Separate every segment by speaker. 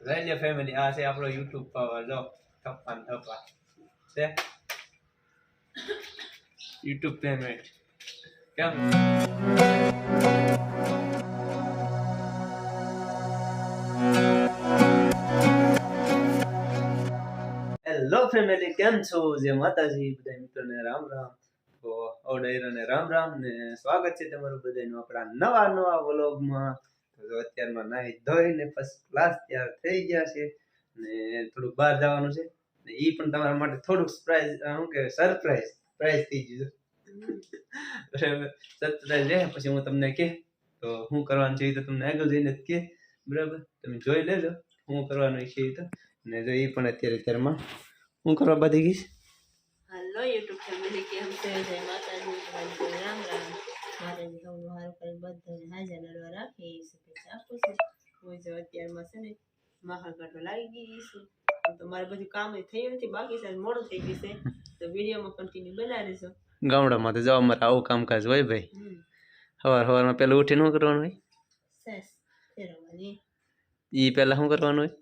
Speaker 1: Radio family આ છે આપણો યુટ્યુબ પાવર જો થપ્પા ને થપ્પા છે? યુટ્યુબ પેમેન્ટ કેમ? હેલો ફેમિલી કેમ છો? જે માતાજી બધા મિત્રોને રામ રામ. તો ઓડાયરોને રામ રામ ને સ્વાગત છે તમારું બધાનું આપણા નવા નવા વ્લોગમાં તો અત્યારમાં નાહી ધોઈને ફર્સ્ટ ક્લાસ તૈયાર થઈ ગયા છે ને થોડુંક બહાર જવાનું છે ને એ પણ તમારા માટે થોડુંક સરપ્રાઈઝ શું કે સરપ્રાઈઝ પ્રાઇઝ થઈ ગયું બરાબર સરપ્રાઈઝ રહે પછી હું તમને કે તો હું કરવાનું છે તો તમને આગળ જઈને જ કે બરાબર? તમે જોઈ લેજો હું કરવાનું છે તો. ને જો એ પણ અત્યારે અત્યારમાં હું કરવા બધી ગઈશ
Speaker 2: હાલો યુટ્યુબ ફેમિલી કેમ છે? જય માતાજી રામ રામ. મારે સૌનું હારું કરી બધાને હાજર આપું છું. હું જો અત્યારમાં છે ને માખણ કાઢવા લાગી ગઈ છું. તો મારે બધું કામ થયું નથી બાકી છે મોડું થઈ ગયું છે. તો વિડીયોમાં કન્ટિન્યુ બનાવી દેજો
Speaker 1: ગામડામાં તો જવા મારે આવું કામકાજ હોય ભાઈ. સવાર સવારમાં પહેલાં ઉઠીને શું કરવાનું હોય? એ પહેલાં શું કરવાનું હોય?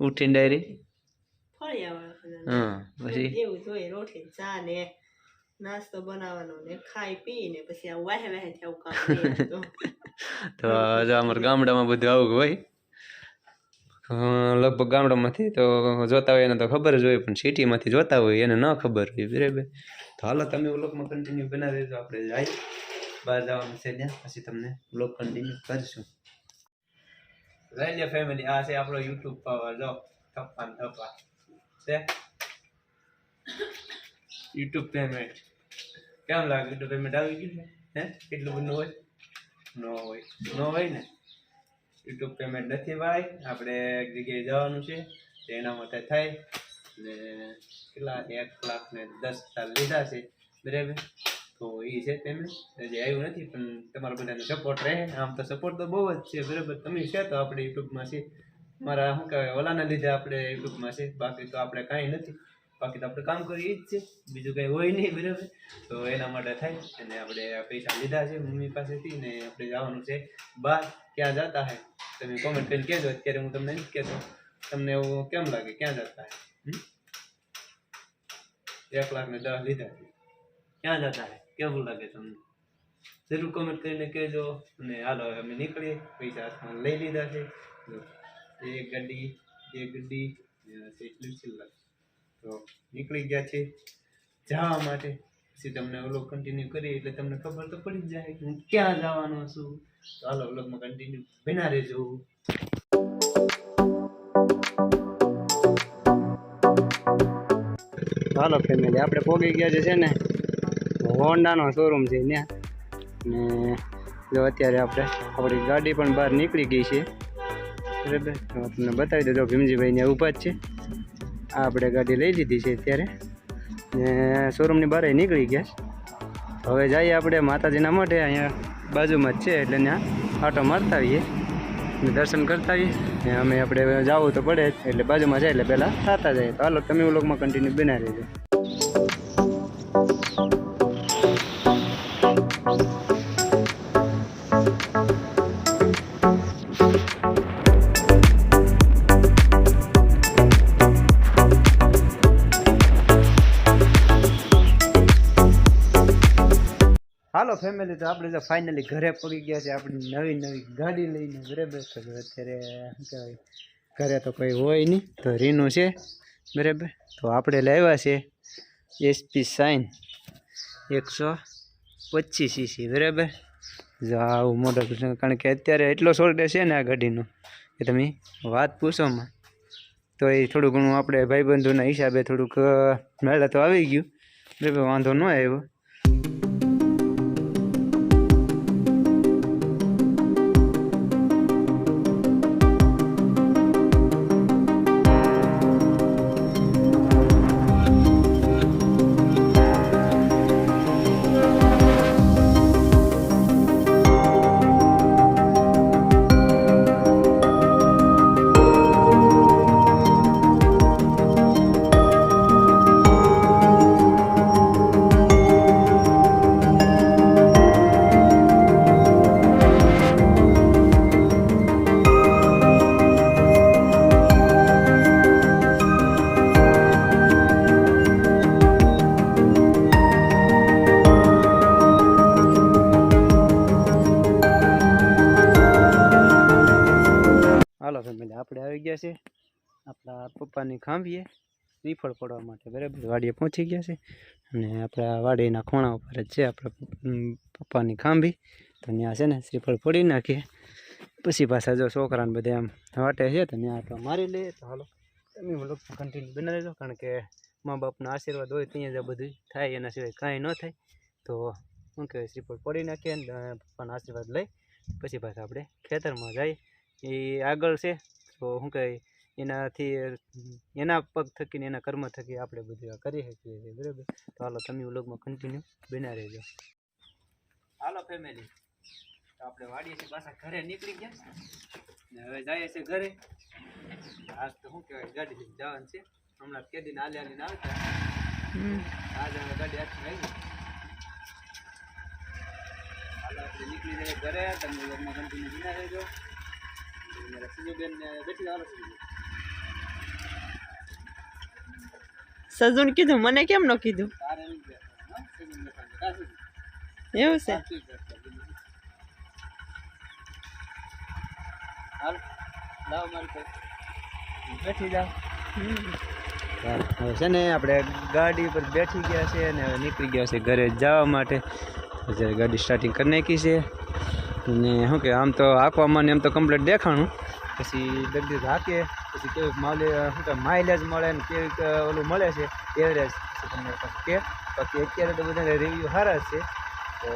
Speaker 1: ઉઠીને ડાયરી હા પછી?
Speaker 2: એવું જોઈએ રોટલી ચા ને નાસ્તો બનાવવાનો ને ખાઈ પીને પછી આ વાહે વાહે થી કામ તો
Speaker 1: જો અમારા ગામડામાં બધું આવું હોય. લગભગ ગામડામાંથી તો જોતા હોય એને તો ખબર જ હોય પણ સિટીમાંથી જોતા હોય એને ન ખબર હોય. બરાબર. તો હાલો તમે વ્લોગમાં કન્ટિન્યુ બનાવી દેજો આપણે જાય. બહાર જવાનું છે ત્યાં પછી તમને વ્લોગ કન્ટિન્યુ કરીશું. રેડિયો ફેમિલી આ છે આપણો યુટ્યુબ પાવર જો. થપ્પા થપ્પા છે? યુટ્યુબ પેમેન્ટ કેમ લાગે? યુટ્યુબ પેમેન્ટ આવી ગયું છે હે? કેટલું બધું હોય? નો હોય. નો હોય ને? યુટ્યુબ પેમેન્ટ નથી ભાઈ. આપણે એક જગ્યાએ જવાનું છે. તો એના માટે થાય. ને કેટલા? એક લાખ ને દસ હજાર લીધા છે. બરાબર? તો એ છે પેમેન્ટ હજી આવ્યું નથી, પણ તમારા બધાનો સપોર્ટ રહે. આમ તો સપોર્ટ તો બહુ જ છે. બરાબર? તમે છે તો આપણે યુટ્યુબમાં છે. મારા શું કહેવાય? ઓલાના લીધે આપણે યુટ્યુબમાં છે. બાકી તો આપણે કાંઈ નથી. બાકી તો આપણે કામ કરીએ જ છે બીજું કંઈ હોય નહીં બરાબર. તો એના માટે થાય. અને આપણે પૈસા લીધા છે મમ્મી પાસેથી ને આપણે જવાનું છે બહાર. ક્યાં જતા હે? તમે કોમેન્ટ કરીને કહેજો. અત્યારે હું તમને નથી કહેતો. તમને એવું કેમ લાગે? ક્યાં જતા હે? એક લાખ ને દસ લીધા છે. ક્યાં જતા હે? કેવું લાગે તમને? જરૂર કોમેન્ટ કરીને કહેજો. અને હાલો અમે નીકળીએ. પૈસા હાથમાં લઈ લીધા છે. એક ગાડી એક ગાડી ને એટલું છેલ્લા તો નીકળી ગયા છે. જવા માટે. પછી તમને ઓલો કન્ટિન્યુ કરીએ એટલે તમને ખબર તો પડી જ જાય હું ક્યાં જવાનો છું. તો હાલો વ્લોગમાં કન્ટિન્યુ બના રહેજો.
Speaker 3: હાલો ફેમિલી આપણે પોગી ગયા છે ને? હોન્ડાનો શોરૂમ છે ત્યાં. ને જો અત્યારે આપણે આપણી ગાડી પણ બહાર નીકળી ગઈ છે. બરાબર? તમને બતાવી દઉં ભીમજીભાઈ ત્યાં ઊભા જ છે. આપણે ગાડી લઈ લીધી છે અત્યારે. ને શોરૂમની બહાર નીકળી ગયા હવે જઈએ આપણે માતાજીના માટે અહીંયા બાજુમાં જ છે એટલે ત્યાં આટો મારતા આવીએ. ને દર્શન કરતા આવીએ. ને અમે આપણે જવું તો પડે એટલે બાજુમાં જાય એટલે પહેલાં થતા જાય. તો હાલો તમે વ્લોગમાં કન્ટિન્યુ બનાવી દેજો હાલો ફેમિલી તો આપણે તો ફાઇનલી ઘરે પડી ગયા છે. આપણી નવી નવી ગાડી લઈને બરાબર તો અત્યારે કહેવાય, ઘરે તો કોઈ હોય નહીં. તો રીનું છે બરાબર. તો આપણે લાવ્યા છે એસપી સાઇન એકસો પચીસ સીસી બરાબર? જો આવું મોટો કારણ કે અત્યારે એટલો સોલ્ટે છે ને આ ગાડીનો, કે તમે વાત પૂછોમાં તો એ થોડું ઘણું આપણે ભાઈબંધોના હિસાબે થોડુંક મેળા તો આવી ગયું. બરાબર, વાંધો ન આવ્યો.
Speaker 1: ગયા છે. આપણા પપ્પાની ખાંભીએ શ્રીફળ પડવા માટે બરાબર વાડીએ પહોંચી ગયા છે. અને આપણા વાડીના ખૂણા ઉપર જ છે આપણા પપ્પાની ખાંભી. તો ત્યાં છે ને શ્રીફળ ફોડી નાખીએ. પછી પાછા જો છોકરાને બધા આમ વાટે છે તો ત્યાં આપણે મારી લઈએ તો હાલો, તમે લોકો કન્ટિન્યુ બનાવી લેજો કારણ કે મા બાપના આશીર્વાદ હોય ત્યાં જ આ બધું થાય. એના સિવાય કાંઈ ન થાય. તો શું કહેવાય, શ્રીફળ પડી નાખીએ અને પપ્પાના આશીર્વાદ લઈ. પછી પાછા આપણે ખેતરમાં જઈએ. એ આગળ છે તો શું કહેવાય એનાથી એના પગ થકીને એના કર્મ થકી આપણે બધું કરી શકીએ છીએ બરાબર? તો હાલો તમે વ્લોગમાં કન્ટિન્યુ બના રહેજો. હાલો ફેમિલી આપણે છીએ પાછા ઘરે નીકળી ગયા. ને હવે જઈએ છીએ ઘરે. આજ તો શું કહેવાય ગાડી જવાનું છે. હમણાં કે કેદીને હાલી હાલીને આવતા. આજે હવે ગાડી આખી આવી હાલો આપણે નીકળી જઈએ ઘરે. તમે વ્લોગમાં કન્ટિન્યુ બના રહેજો.
Speaker 2: સજુન કીધું મને કેમ ન કીધું? એવું છે?
Speaker 1: હવે છે ને આપણે ગાડી પર બેઠી ગયા છે અને હવે નીકળી ગયા છે ઘરે જવા માટે. અત્યારે ગાડી સ્ટાર્ટિંગ કરી નાખી છે. અને શું કે, આમ તો આંકવામાં ને એમ તો કમ્પ્લીટ દેખાણું. પછી દર્દી હાકે, પછી કેવી માલે, શું કે માઇલેજ મળે ને કેવી ઓલું મળે છે એવરેજ તમને કે, બાકી અત્યારે તો બધાને રિવ્યૂ સારા છે. તો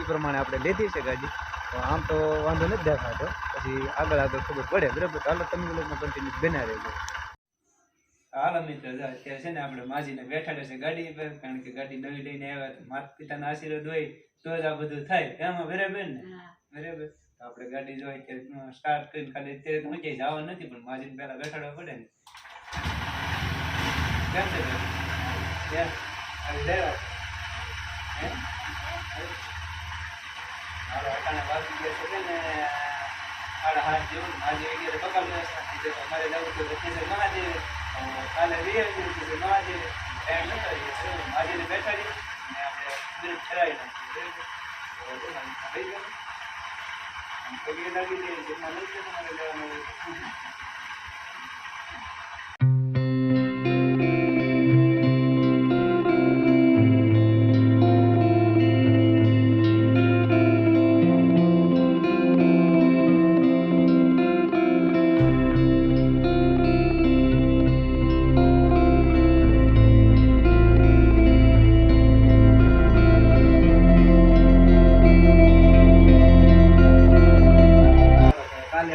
Speaker 1: એ પ્રમાણે આપણે લીધી છે ગાડી. તો આમ તો વાંધો નથી દેખાતો. પછી આગળ આગળ ખબર પડે, બરાબર? ચાલો તમે લોકોમાં કન્ટિન્યુ બના રહેજો. હાલો મિત્ર અત્યારે છે ને આપણે માજીને બેઠાડે છે ગાડી પર, કારણ કે ગાડી નવી લઈને આવ્યા માતા પિતાના આશીર્વાદ હોય. તો જ આ બધું થાય. એમાં બરાબર ને? બરાબર આપણે ગાડી જોઈ કે સ્ટાર્ટ કરીને ખાલી તો મજા જવા નથી પણ માજીને પહેલા બેઠાડવા પડે ને. કેમ છે? કેમ? આવી? હે? અટાણે વાગી ગયા છે ને સાડા હાથ જેવું આજે અગિયાર બકાલ છે અમારે જવું તો દક્ષિણ છે મહાદેવ. કાલે રિયલ મહાદેવ. ટાઈમ નતો મહાદેવને બેઠાડી અને આપણે મિનિટ ફેરાવી નાખી બરાબર પગે લાગી દે જેમાં લઈ જાય તમારે લેવાનું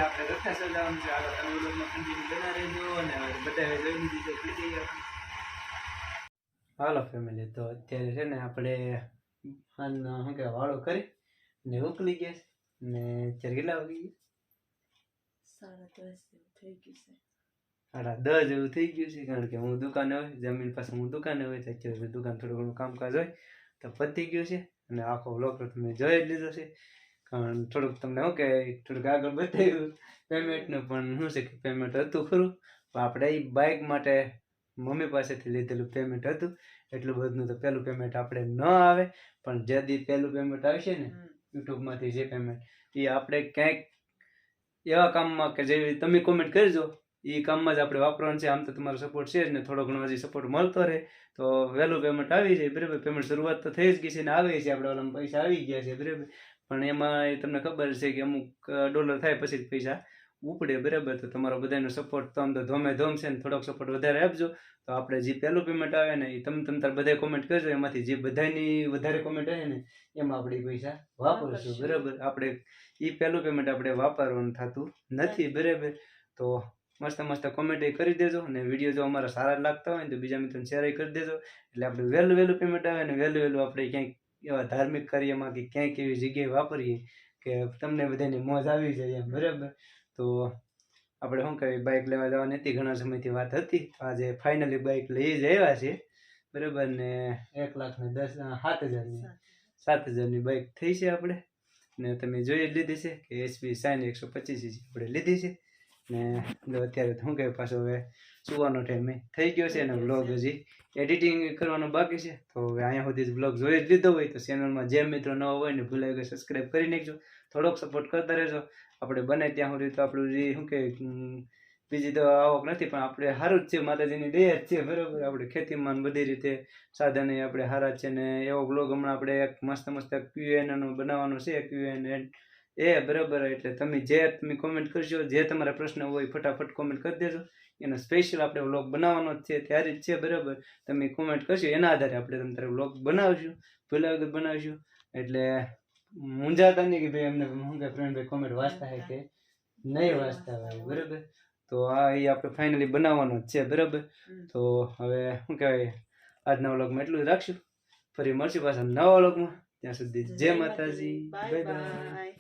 Speaker 1: આપણે રથા સજાવવાનું છે આગળ તમે લોકોમાં કન્ટિન્યુ બના રહેજો અને બધા જોઈ લીધી છે જઈએ હાલો ફેમિલી તો અત્યારે છે ને આપણે હાલના શું કે વાળો કરી ને ઉકલી ગયા છે. ને અત્યારે કેટલા વાગી ગયા?
Speaker 2: સાડા દસ જેવું થઈ ગયું છે.
Speaker 1: સાડા દસ જેવું થઈ ગયું છે કારણ કે હું દુકાને હોય જમીન પાસે હું દુકાને હોય તો અત્યારે દુકાન થોડું ઘણું કામકાજ હોય તો પતી ગયું છે. અને આખો બ્લોગ તો તમે જોઈ જ લીધો છે. થોડુંક તમને શું કે થોડુંક આગળ બતાવ્યું પેમેન્ટનું પણ શું છે કે પેમેન્ટ હતું ખરું? પણ આપણે એ બાઇક માટે મમ્મી પાસેથી લીધેલું પેમેન્ટ હતું. એટલું બધું તો પહેલું પેમેન્ટ આપણે ન આવે પણ જે દી પહેલું પેમેન્ટ આવશે ને યુટ્યુબમાંથી જે પેમેન્ટ એ આપણે ક્યાંક એવા કામમાં કે જેવી તમે કોમેન્ટ કરજો એ કામમાં જ આપણે વાપરવાનું છે. આમ તો તમારો સપોર્ટ છે જ ને થોડો ઘણો હજી સપોર્ટ મળતો રહે. તો વહેલું પેમેન્ટ આવી જાય બરાબર. પેમેન્ટ શરૂઆત તો થઈ જ ગઈ છે ને આવે છે આપણે ઓલામાં પૈસા આવી ગયા છે બરાબર. પણ એમાં એ તમને ખબર છે કે અમુક ડોલર થાય પછી જ પૈસા ઉપડે બરાબર. તો તમારો બધાનો સપોર્ટ તો આમ તો ધોમે ધોમ છે ને થોડોક સપોર્ટ વધારે આપજો. તો આપણે જે પહેલું પેમેન્ટ આવે ને એ તમે તમે તાર બધા કોમેન્ટ કરજો. એમાંથી જે બધાની વધારે કોમેન્ટ આવે ને એમાં આપણે પૈસા વાપરશું.
Speaker 2: વાપરશું.
Speaker 1: બરાબર. આપણે એ પહેલું પેમેન્ટ આપણે વાપરવાનું થતું નથી. બરાબર. તો મસ્ત મસ્ત કોમેન્ટ કરી દેજો અને વીડિયો જો અમારા સારા લાગતા હોય ને તો બીજા મિત્રોને શેર કરી દેજો. એટલે આપણે વહેલું વહેલું પેમેન્ટ આવે ને વહેલું વહેલું આપણે ક્યાંક એવા ધાર્મિક કાર્યમાં કે ક્યાંક એવી જગ્યાએ વાપરીએ કે તમને બધાની મોજ આવી જાય એમ, બરાબર? તો આપણે શું કહેવાય બાઇક લેવા જવાની હતી, ઘણા સમયથી વાત હતી. તો આજે ફાઇનલી બાઇક લઈ જ આવ્યા છે, બરાબર? ને એક લાખ ને દસ સાત હજારની સાત હજારની બાઇક થઈ છે આપણે. ને તમે જોઈ લીધી છે કે એસપી સાઈન એકસો પચીસ આપણે લીધી છે. ને તો અત્યારે શું કહેવાય, પાછો હવે સુવાનો ટાઈમ થઈ ગયો છે અને બ્લોગ હજી. એડિટિંગ કરવાનું બાકી છે. તો હવે અહીંયા સુધી બ્લોગ જોઈ જ લીધો હોય તો ચેનલમાં જે મિત્રો નવા હોય ને ભૂલાય ગયો સબસ્ક્રાઈબ કરી નાખજો. થોડોક સપોર્ટ કરતા રહેજો. આપણે બને ત્યાં સુધી તો આપણું જે શું કે બીજી તો આવક નથી, પણ આપણે સારું જ છે, માતાજીની દયા જ છે, બરાબર? આપણે ખેતીમાં બધી રીતે સાધન આપણે સારા છે ને એવો બ્લોગ હમણાં આપણે એક મસ્ત મસ્ત ક્યુએનનો બનાવવાનો છે ક્યુએન એ બરાબર એટલે તમે જે તમે કોમેન્ટ કરશો જે તમારા પ્રશ્ન હોય ફટાફટ કોમેન્ટ કરી દેજો. એનો સ્પેશિયલ આપણે વ્લોગ બનાવવાનો જ છે. ત્યારે જ છે બરાબર? તમે કોમેન્ટ કરશો એના આધારે આપણે તમારે વ્લોગ બનાવશું ભૂલા વગર બનાવશું એટલે મૂંઝાતા નહીં કે ભાઈ એમને હું કે ફ્રેન્ડ ભાઈ કોમેન્ટ વાંચતા હોય કે નહીં વાંચતા હોય બરાબર? તો આ એ આપણે ફાઇનલી બનાવવાનો જ છે બરાબર? તો હવે શું કહેવાય? આજના વ્લોગમાં એટલું જ રાખશું. ફરી મળશું પાછા નવા વ્લોગમાં ત્યાં સુધી જય માતાજી. Bye
Speaker 2: bye